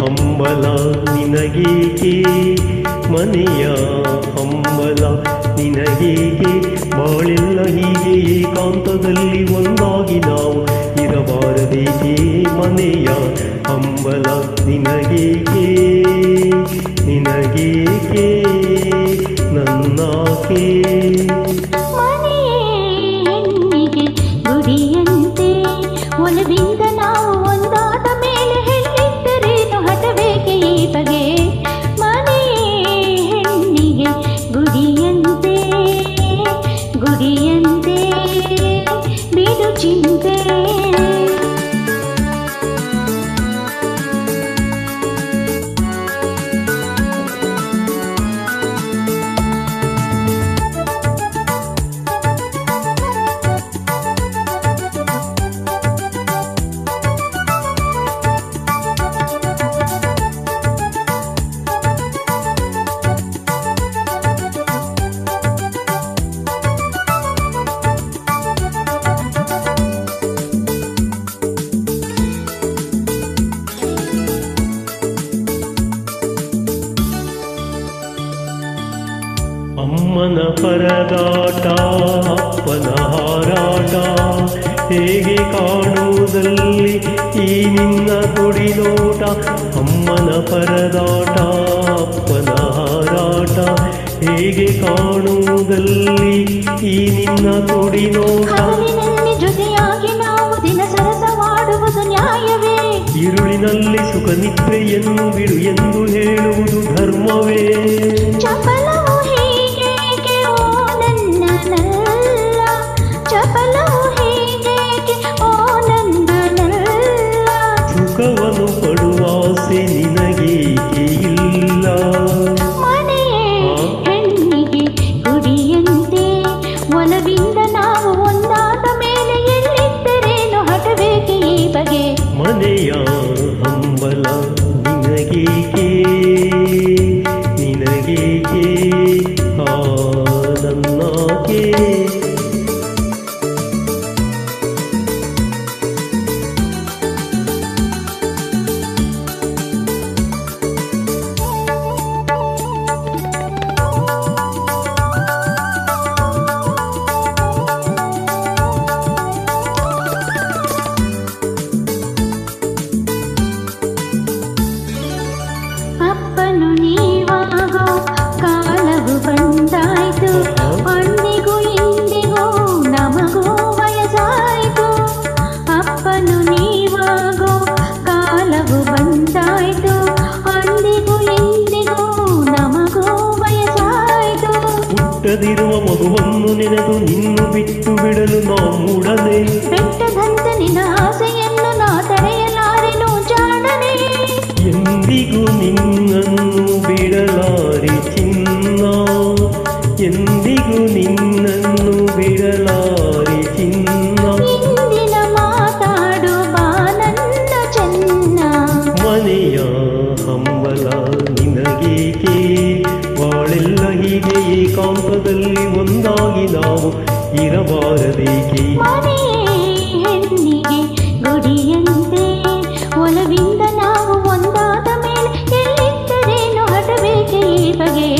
ಹಂಬಲ ನಿನಗೇಕೆ? ಮನೆಯ ಹಂಬಲ ನಿನಗೇಕೆ? ಬಾಳೆಲ್ಲ ಹೀಗೆ ಏಕಾಂತದಲ್ಲಿ ಒಂದಾಗಿ ನಾವು ಇರಬಾರದೇಕೆ? ಮನೆಯ ಹಂಬಲ ನಿನಗೇಕೆ? ನಿನಗೇಕೆ? ನನ್ನಾಕೆ? ಮನ ಪರದಾಟ ಅಪ್ಪನ ಹಾರಾಟ. ಹೇಗೆ ಕಾಣುವುದಲ್ಲಿ ಈ ನಿನ್ನ ಕುಡಿದೋಟ ಅಮ್ಮನ ಪರದಾಟ ಅಪ್ಪನ ಹಾರಾಟ. ಹೇಗೆ ಕಾಣುವುದಲ್ಲಿ ಈ ನಿನ್ನ ಕುಡಿದೋಟ ಇರುಳಿನಲ್ಲಿ ಸುಖ ನಿದ್ರೆಯನ್ನು ಬಿಡು ಎಂದು ಹೇಳುವುದು ಧರ್ಮವೇ. ಹಂಬಲ ನಿನಗೇಕೆ? ನಿನಗೇಕೆ? ಆ ನನ್ನಾಕೆ? ಹುಟ್ಟದಿರುವ ಮಗುವನ್ನು ನೆನೆದು ನಿನ್ನು ಬಿಟ್ಟು ಬಿಡಲು ನಾ ಮೂಡನೆ ಬೆಟ್ಟದಂತ ನಿನ್ನ ಆಸೆಯನ್ನು ನಾ ತಡೆಯಲಾರೆನು peguei.